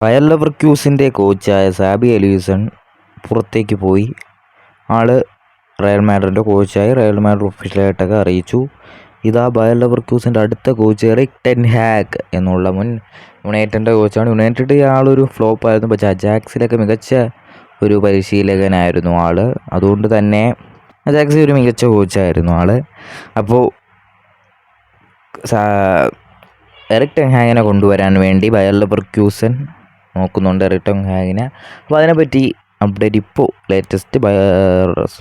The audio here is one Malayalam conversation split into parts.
ബയർ ലെവർക്യൂസിന്റെ കോച്ചായ സാബി അലീസൺ പുറത്തേക്ക് പോയി. ആൾ റയൽ മാഡറിന്റെ കോച്ചായി റയൽ മാഡർ ഒഫീഷ്യലായിട്ടൊക്കെ അറിയിച്ചു. ഇതാ ബയർ ലെവർക്യൂസിന്റെ അടുത്ത കോച്ച് റിക് ടെൻ ഹാക്ക് എന്നുള്ള മുൻ യുണൈറ്റഡിന്റെ കോച്ചാണ്. യുണൈറ്റഡ് ആളൊരു ഫ്ലോപ്പായിരുന്നു പക്ഷേ അജാക്സിലൊക്കെ മികച്ച ഒരു പരിശീലകനായിരുന്നു ആൾ അതുകൊണ്ട് തന്നെ അജാക്സി ഒരു മികച്ച കോച്ചായിരുന്നു ആൾ അപ്പോൾ എറിക് ടെൻ ഹാങ്ങിനെ കൊണ്ടുവരാൻ വേണ്ടി ബയർ ലെവർക്യൂസൻ നോക്കുന്നുണ്ട് റിട്ടേൺ ഹാഗിനെ. അപ്പോൾ അതിനെപ്പറ്റി അപ്ഡേറ്റ് ഇപ്പോൾ ലേറ്റസ്റ്റ്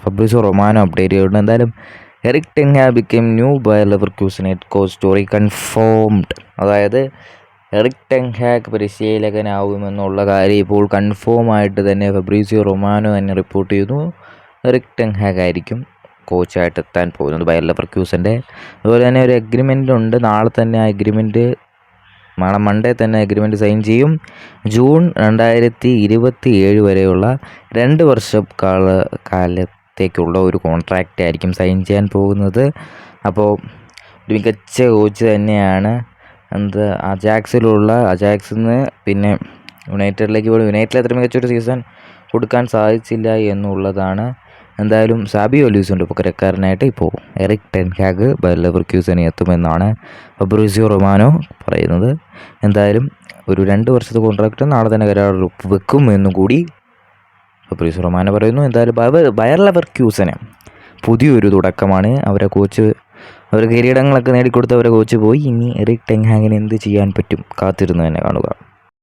ഫബ്രിസോ റൊമാനോ അപ്ഡേറ്റ് ചെയ്തിട്ടുണ്ട്. എന്തായാലും Erik ten Hag become new Bayer Leverkusen it coach story confirmed അതായത് എറിക് ടെങ് ഹാക്ക് പരിശീലകനാവുമെന്നുള്ള കാര്യം ഇപ്പോൾ കൺഫേം ആയിട്ട് തന്നെ ഫെബ്രീസിയോ റൊമാനോ തന്നെ റിപ്പോർട്ട് ചെയ്യുന്നു. എറിക് ടെങ് ഹാക്ക് ആയിരിക്കും കോച്ചായിട്ട് എത്താൻ പോകുന്നത് ബയർ ലെവർ ക്യൂസിന്റെ അതുപോലെ തന്നെ ഒരു അഗ്രിമെന്റ് ഉണ്ട്. നാളെ തന്നെ ആ എഗ്രിമെന്റ് നാളെ മൺഡേ തന്നെ അഗ്രിമെന്റ് സൈൻ ചെയ്യും. ജൂൺ രണ്ടായിരത്തി ഇരുപത്തി ഏഴ് വരെയുള്ള രണ്ട് വർഷം കാല കാലത്തേക്കുള്ള ഒരു കോൺട്രാക്റ്റ് ആയിരിക്കും സൈൻ ചെയ്യാൻ പോകുന്നത്. അപ്പോൾ ഒരു മികച്ച കോച്ച് തന്നെയാണ്. എന്ത് അജാക്സിലുള്ള അജാക്സിൽ നിന്ന് പിന്നെ യുണൈറ്റഡിലേക്ക് പോയി. യുണൈറ്റഡിൽ അത്ര മികച്ചൊരു സീസൺ കൊടുക്കാൻ സാധിച്ചില്ല എന്നുള്ളതാണ് എന്തായാലും സാബിയോ ലൂസിന്റെ പകരക്കാരനായിട്ട് ഇപ്പോൾ എറിക് ടെൻഹാഗ് ബെല്ലവർക്യൂസനെ എത്തുമെന്നാണ് ബ്രൂസിയോ റൊമാനോ പറയുന്നത്. എന്തായാലും ഒരു രണ്ട് വർഷത്തെ കോൺട്രാക്റ്റ് നാളെ തന്നെ കരാർ വെക്കും എന്നും കൂടി ബ്രൂസിയോ റൊമാനോ പറയുന്നു. എന്തായാലും ബയർ ലവർ ക്യൂസിനെ പുതിയൊരു തുടക്കമാണ്. അവരെ കോച്ച് അവർ കിരീടങ്ങളൊക്കെ നേടിക്കൊടുത്ത് അവരെ കോച്ച് പോയി. ഇനി എറിക് ടെൻഹാഗിന് എന്ത് ചെയ്യാൻ പറ്റും കാത്തിരുന്ന് തന്നെ കാണുക.